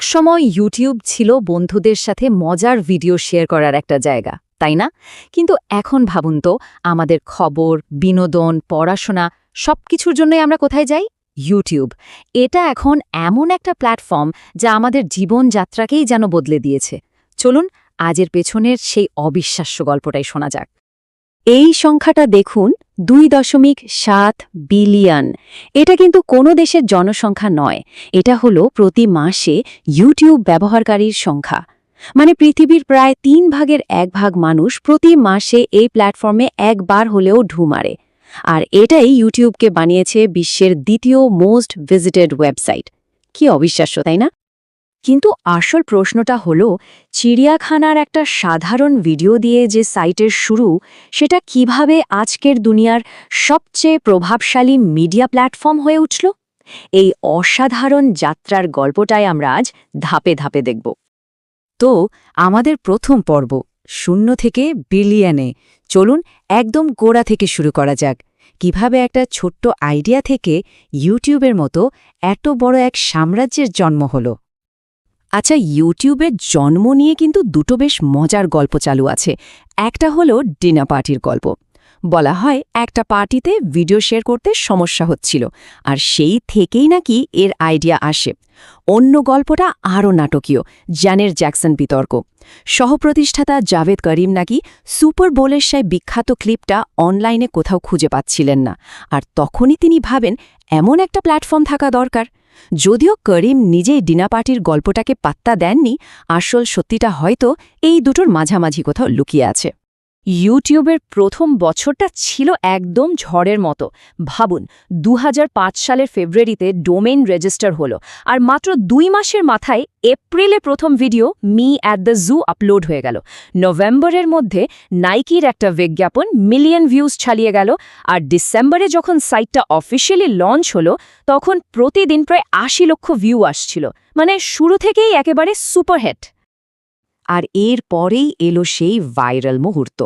একসময় ইউটিউব ছিল বন্ধুদের সাথে মজার ভিডিও শেয়ার করার একটা জায়গা, তাই না? কিন্তু এখন ভাবুন তো, আমাদের খবর, বিনোদন, পড়াশোনা সব কিছুর জন্যই আমরা কোথায় যাই? ইউটিউব এটা এখন এমন একটা প্ল্যাটফর্ম যা আমাদের জীবনযাত্রাকেই যেন বদলে দিয়েছে। চলুন, আজের পেছনের সেই অবিশ্বাস্য গল্পটাই শোনা যাক। এই সংখ্যাটা দেখুন, দুই দশমিক সাত বিলিয়ন। এটা কিন্তু কোনো দেশের জনসংখ্যা নয়। এটা হলো প্রতি মাসে ইউটিউব ব্যবহারকারীর সংখ্যা। মানে পৃথিবীর প্রায় তিন ভাগের এক ভাগ মানুষ প্রতি মাসে এই প্ল্যাটফর্মে একবার হলেও ঢু মারে। আর এটাই ইউটিউবকে বানিয়েছে বিশ্বের দ্বিতীয় মোস্ট ভিজিটেড ওয়েবসাইট কি অবিশ্বাস্য, তাই না? কিন্তু আসল প্রশ্নটা হলো, চিড়িয়াখানার একটা সাধারণ ভিডিও দিয়ে যে সাইটের শুরু, সেটা কীভাবে আজকের দুনিয়ার সবচেয়ে প্রভাবশালী মিডিয়া প্ল্যাটফর্ম হয়ে উঠল? এই অসাধারণ যাত্রার গল্পটাই আমরা আজ ধাপে ধাপে দেখব। তো, আমাদের প্রথম পর্ব, শূন্য থেকে বিলিয়নে। চলুন একদম গোড়া থেকে শুরু করা যাক। কীভাবে একটা ছোট্ট আইডিয়া থেকে ইউটিউবের মতো এত বড় এক সাম্রাজ্যের জন্ম হলো? আচ্ছা ইউটিউবের জন্ম নিয়ে কিন্তু দুটো বেশ মজার গল্প চালু আছে। একটা হলো ডিনার পার্টির গল্প। বলা হয়, একটা পার্টিতে ভিডিও শেয়ার করতে সমস্যা হচ্ছিল, আর সেই থেকেই নাকি এর আইডিয়া আসে। অন্য গল্পটা আরও নাটকীয় জ্যানের জ্যাকসন বিতর্ক। সহপ্রতিষ্ঠাতা জাভেদ করিম নাকি সুপার বোলের সেই বিখ্যাত ক্লিপটা অনলাইনে কোথাও খুঁজে পাচ্ছিলেন না, আর তখনই তিনি ভাবেন, এমন একটা প্ল্যাটফর্ম থাকা দরকার। যদিও করিম নিজেই ডিনা পার্টির গল্পটাকে পাত্তা দেননি, আসল সত্যিটা হয়তো এই দুটোর মাঝামাঝি কোথাও লুকিয়ে আছে। ইউটিউবের প্রথম বছরটা ছিল একদম ঝড়ের মতো। ভাবুন দু হাজার পাঁচ সালের ফেব্রুয়ারিতে ডোমেইন রেজিস্টার হলো, আর মাত্র দুই মাসের মাথায় এপ্রিলে প্রথম video me at the zoo upload হয়ে গেল। নভেম্বরের মধ্যে নাইকির একটা বিজ্ঞাপন মিলিয়ন ভিউজ ছাড়িয়ে গেল, আর ডিসেম্বরে যখন সাইটটা অফিসিয়ালি লঞ্চ হলো, তখন প্রতিদিন প্রায় আশি লক্ষ ভিউ আসছিল। মানে শুরু থেকেই একেবারে সুপারহেট। আর এর পরেই এলো সেই ভাইরাল মুহূর্ত,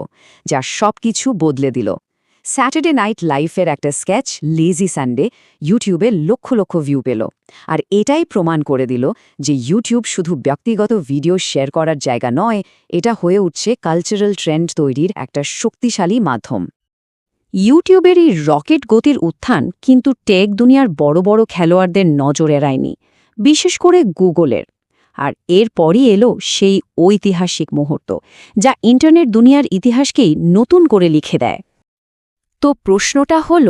যা সব কিছু বদলে দিল। স্যাটারডে নাইট লাইফের একটা স্কেচ লেজি সানডে ইউটিউবে লক্ষ লক্ষ ভিউ পেল। আর এটাই প্রমাণ করে দিল যে ইউটিউব শুধু ব্যক্তিগত ভিডিও শেয়ার করার জায়গা নয়, এটা হয়ে উঠছে কালচারাল ট্রেন্ড তৈরির একটা শক্তিশালী মাধ্যম। ইউটিউবের এই রকেট গতির উত্থান কিন্তু টেক দুনিয়ার বড় বড় খেলোয়াড়দের নজর এড়ায়নি, বিশেষ করে গুগলের আর এরপরই এলো সেই ঐতিহাসিক মুহূর্ত, যা ইন্টারনেট দুনিয়ার ইতিহাসকেই নতুন করে লিখে দেয়। তো প্রশ্নটা হল,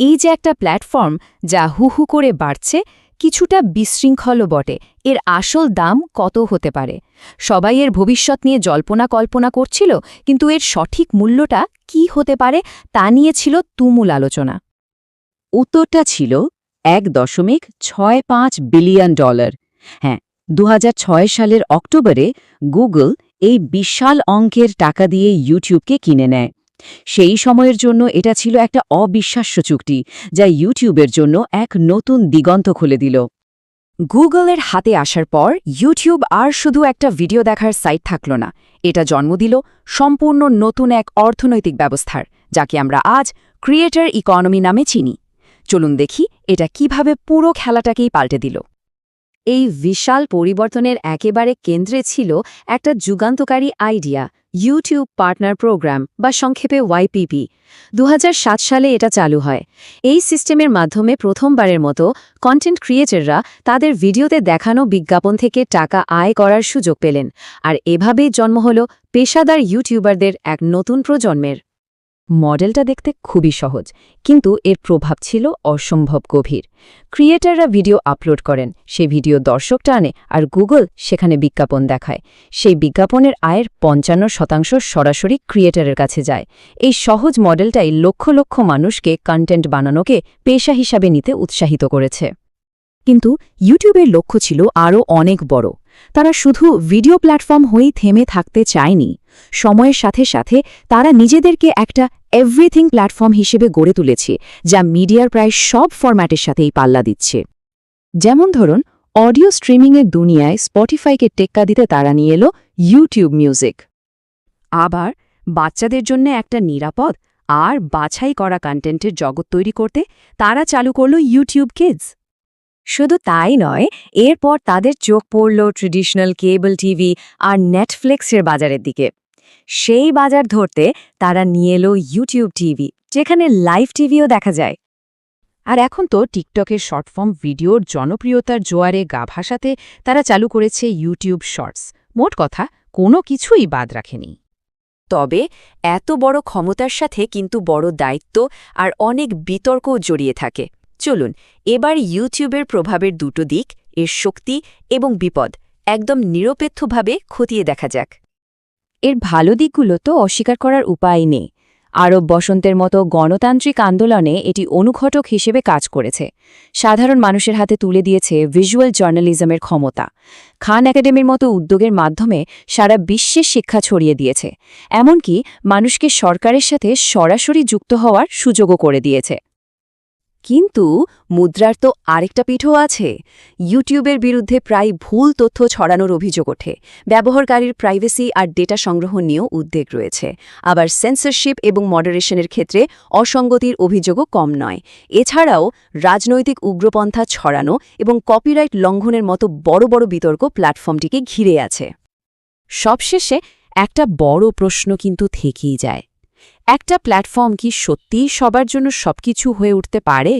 এই যে একটা প্ল্যাটফর্ম যা হু হু করে বাড়ছে, কিছুটা বিশৃঙ্খলও বটে। এর আসল দাম কত হতে পারে? সবাই এর ভবিষ্যৎ নিয়ে জল্পনা কল্পনা করছিল, কিন্তু এর সঠিক মূল্যটা কি হতে পারে, তা নিয়ে ছিল তুমুল আলোচনা। উত্তরটা ছিল এক দশমিক ছয় পাঁচ বিলিয়ন ডলার। হ্যাঁ দু হাজার ছয় সালের অক্টোবরে গুগল এই বিশাল অঙ্কের টাকা দিয়ে ইউটিউবকে কিনে নেয়। সেই সময়ের জন্য এটা ছিল একটা অবিশ্বাস্য চুক্তি, যা ইউটিউবের জন্য এক নতুন দিগন্ত খুলে দিল। গুগলের হাতে আসার পর ইউটিউব আর শুধু একটা ভিডিও দেখার সাইট থাকল না। এটা জন্ম দিল সম্পূর্ণ নতুন এক অর্থনৈতিক ব্যবস্থার, যাকে আমরা আজ ক্রিয়েটার ইকোনমি নামে চিনি। চলুন দেখি এটা কীভাবে পুরো খেলাটাকেই পাল্টে দিল। এই বিশাল পরিবর্তনের একেবারে কেন্দ্রে ছিল একটা যুগান্তকারী আইডিয়া, ইউটিউব পার্টনার প্রোগ্রাম বা সংক্ষেপে ওয়াইপিপি দু হাজার সাত সালে এটা চালু হয়। এই সিস্টেমের মাধ্যমে প্রথমবারের মতো কন্টেন্ট ক্রিয়েটররা তাদের ভিডিওতে দেখানো বিজ্ঞাপন থেকে টাকা আয় করার সুযোগ পেলেন। আর এভাবেই জন্ম হল পেশাদার ইউটিউবারদের এক নতুন প্রজন্মের। মডেলটা দেখতে খুবই সহজ, কিন্তু এর প্রভাব ছিল অসম্ভব গভীর। ক্রিয়েটাররা ভিডিও আপলোড করেন সেই ভিডিও দর্শক টানে আর গুগল সেখানে বিজ্ঞাপন দেখায়। সেই বিজ্ঞাপনের আয়ের পঞ্চান্ন শতাংশ সরাসরি ক্রিয়েটারের কাছে যায়। এই সহজ মডেলটাই লক্ষ লক্ষ মানুষকে কন্টেন্ট বানানোকে পেশা হিসাবে নিতে উৎসাহিত করেছে। কিন্তু ইউটিউবের লক্ষ্য ছিল আরও অনেক বড়। তারা শুধু ভিডিও প্ল্যাটফর্ম হয়েই থেমে থাকতে চায়নি। সময়ের সাথে সাথে তারা নিজেদেরকে একটা এভরিথিং প্ল্যাটফর্ম হিসেবে গড়ে তুলেছে, যা মিডিয়ার প্রায় সব ফরম্যাটের সাথেই পাল্লা দিচ্ছে। যেমন ধরুন, অডিও স্ট্রিমিংয়ের দুনিয়ায় স্পটিফাইকে টেক্কা দিতে তারা নিয়ে এলো ইউটিউব মিউজিক। আবার বাচ্চাদের জন্য একটা নিরাপদ আর বাছাই করা কন্টেন্টের জগৎ তৈরি করতে তারা চালু করল ইউটিউব কিডস শুধু তাই নয়, এরপর তাদের চোখ পড়ল ট্রেডিশনাল কেবল টিভি আর নেটফ্লিক্সের বাজারের দিকে। সেই বাজার ধরতে তারা নিয়ে এলো ইউটিউব টিভি, যেখানে লাইভ টিভিও দেখা যায়। আর এখন তো টিকটকের শর্টফর্ম ভিডিওর জনপ্রিয়তার জোয়ারে গা ভাসাতে তারা চালু করেছে ইউটিউব শর্টস। মোট কথা, কোনো কিছুই বাদ রাখেনি। তবে এত বড় ক্ষমতার সাথে কিন্তু বড় দায়িত্ব আর অনেক বিতর্কও জড়িয়ে থাকে। চলুন, এবার ইউটিউবের প্রভাবের দুটো দিক, এর শক্তি এবং বিপদ, একদম নিরপেক্ষভাবে খতিয়ে দেখা যাক। এর ভালো দিকগুলো তো অস্বীকার করার উপায় নেই। আরব বসন্তের মতো গণতান্ত্রিক আন্দোলনে এটি অনুঘটক হিসেবে কাজ করেছে। সাধারণ মানুষের হাতে তুলে দিয়েছে ভিজুয়াল জার্নালিজমের ক্ষমতা। খান একাডেমির মতো উদ্যোগের মাধ্যমে সারা বিশ্বের শিক্ষা ছড়িয়ে দিয়েছে। এমনকি মানুষকে সরকারের সাথে সরাসরি যুক্ত হওয়ার সুযোগও করে দিয়েছে। কিন্তু মুদ্রার তো আরেকটা পিঠও আছে। ইউটিউবের বিরুদ্ধে প্রায় ভুল তথ্য ছড়ানোর অভিযোগ ওঠে। ব্যবহারকারীর প্রাইভেসি আর ডেটা সংগ্রহ নিয়েও উদ্বেগ রয়েছে। আবার সেন্সরশিপ এবং মডারেশনের ক্ষেত্রে অসঙ্গতির অভিযোগও কম নয়। এছাড়াও রাজনৈতিক উগ্রপন্থা ছড়ানো এবং কপিরাইট লঙ্ঘনের মতো বড় বড় বিতর্ক প্ল্যাটফর্মটিকে ঘিরে আছে। সবশেষে একটা বড় প্রশ্ন কিন্তু থেকেই যায়। একটা প্ল্যাটফর্ম কি সত্যিই সবার জন্য সবকিছু হয়ে উঠতে পারে?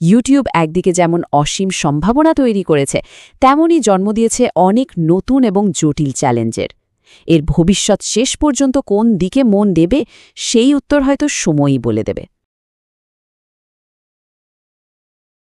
ইউটিউব একদিকে যেমন অসীম সম্ভাবনা তৈরি করেছে, তেমনই জন্ম দিয়েছে অনেক নতুন এবং জটিল চ্যালেঞ্জের। এর ভবিষ্যৎ শেষ পর্যন্ত কোন দিকে মন দেবে, সেই উত্তর হয়তো সময়ই বলে দেবে।